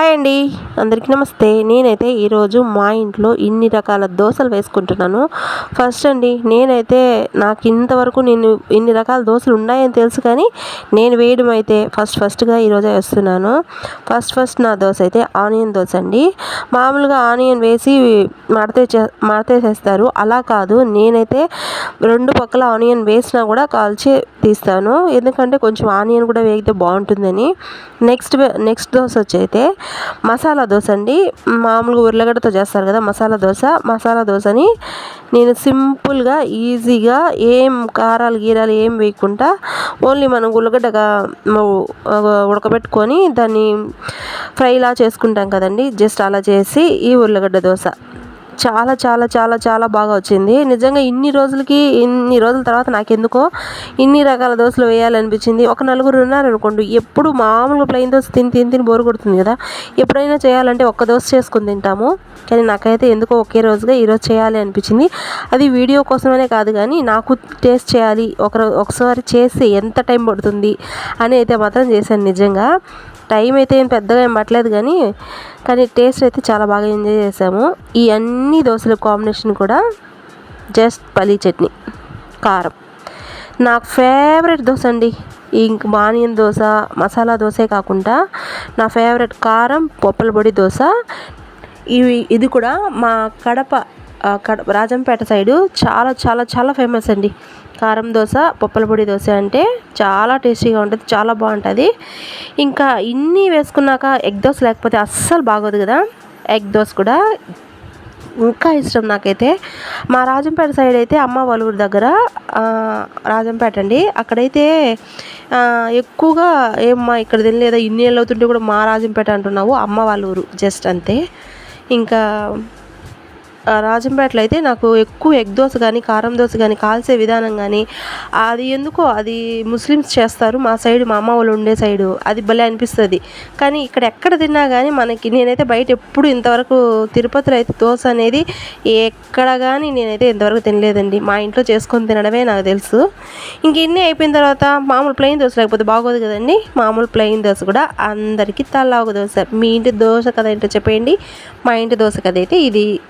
Hi అండి. అందరికీ నమస్తే. నేనైతే ఈరోజు మా ఇంట్లో ఇన్ని రకాల దోశలు వేసుకుంటున్నాను. ఫస్ట్ అండి నేనైతే నాకు ఇంతవరకు నేను ఇన్ని రకాల దోశలు ఉన్నాయని తెలుసు కానీ నేను వేయడం అయితే ఫస్ట్ ఫస్ట్గా ఈరోజే వేస్తున్నాను. ఫస్ట్ ఫస్ట్ నా దోశ అయితే ఆనియన్ దోశ అండి. మామూలుగా ఆనియన్ వేసి మడతే మడతేసేస్తారు అలా కాదు నేనైతే రెండు పక్కల ఆనియన్ వేసినా కూడా కాల్చి తీస్తాను. ఎందుకంటే కొంచెం ఆనియన్ కూడా వేగితే బాగుంటుందని. నెక్స్ట్ నెక్స్ట్ దోశ వచ్చి అయితే మసాలా దోశ అండి. మామూలుగా ఉర్లగడ్డతో చేస్తారు కదా మసాలా దోశ. మసాలా దోశని నేను సింపుల్గా ఈజీగా ఏం కారాలు గీరాలు ఏం వేయకుండా ఓన్లీ మనం ఉల్లగడ్డగా ఉడకబెట్టుకొని దాన్ని ఫ్రైలా చేసుకుంటాం కదండి. జస్ట్ అలా చేసి ఈ ఉర్లగడ్డ దోశ. చాలా చాలా చాలా చాలా బాగా వచ్చింది. నిజంగా ఇన్ని రోజులకి ఇన్ని రోజుల తర్వాత నాకెందుకో ఇన్ని రకాల దోశలు వేయాలనిపించింది. ఒక నలుగురు ఉన్నారనుకోండి ఎప్పుడు మామూలుగా ప్లెయిన్ దోశ తిని తిని తిని బోరు కొడుతుంది కదా. ఎప్పుడైనా చేయాలంటే ఒక్క దోశ చేసుకుని తింటాము. కానీ నాకైతే ఎందుకో ఒకే రోజుగా ఈరోజు చేయాలి అనిపించింది. అది వీడియో కోసమనే కాదు కానీ నాకు టేస్ట్ చేయాలి ఒక ఒకసారి చేసి ఎంత టైం పడుతుంది అని అయితే మాత్రం చేశాను నిజంగా. టైం అయితే ఏం పెద్దగా ఏం పట్టలేదు కానీ కానీ టేస్ట్ అయితే చాలా బాగా ఎంజాయ్ చేసాము. ఈ అన్ని దోశల కాంబినేషన్ కూడా జస్ట్ పల్లీ చట్నీ కారం. నాకు ఫేవరెట్ దోశ అండి. ఇంక బానియన్ దోశ మసాలా దోశే కాకుండా నా ఫేవరెట్ కారం పొప్పల పొడి దోశ. ఇవి ఇది కూడా మా కడప రాజంపేట సైడు చాలా చాలా చాలా ఫేమస్ అండి. కారం దోశ పప్పుల పొడి దోశ అంటే చాలా టేస్టీగా ఉంటుంది చాలా బాగుంటుంది. ఇంకా ఇన్ని వేసుకున్నాక ఎగ్ దోశ లేకపోతే అస్సలు బాగోదు కదా. ఎగ్ దోశ కూడా ఇంకా ఇష్టం నాకైతే. మా రాజంపేట సైడ్ అయితే అమ్మ వాళ్ళ దగ్గర రాజంపేట అండి. అక్కడైతే ఎక్కువగా ఏమ్మా ఇక్కడ తినలేదా ఇన్ని ఏళ్ళు అవుతుంటే కూడా మా రాజంపేట అంటున్నావు అమ్మ వాళ్ళ ఊరు జస్ట్ అంతే. ఇంకా రాజంపేటలో అయితే నాకు ఎక్కువ ఎగ్ దోశ కానీ కారం దోశ కానీ కాల్చే విధానం కానీ అది ఎందుకో అది ముస్లిమ్స్ చేస్తారు. మా సైడ్ మా అమ్మ వాళ్ళు ఉండే సైడు అది భలే అనిపిస్తుంది. కానీ ఇక్కడ ఎక్కడ తిన్నా కానీ మనకి నేనైతే బయట ఎప్పుడు ఇంతవరకు తిరుపతిలో అయితే దోశ అనేది ఎక్కడ కానీ నేనైతే ఇంతవరకు తినలేదండి. మా ఇంట్లో చేసుకొని తినడమే నాకు తెలుసు. ఇంక ఇన్ని అయిపోయిన తర్వాత మామూలు ప్లెయిన్ దోశ లేకపోతే బాగోదు కదండి. మామూలు ప్లెయిన్ దోశ కూడా అందరికీ తలా ఒక దోశ. మీ ఇంటి దోశ కథ ఏంటో చెప్పేయండి. మా ఇంటి దోశ కథ అయితే ఇది.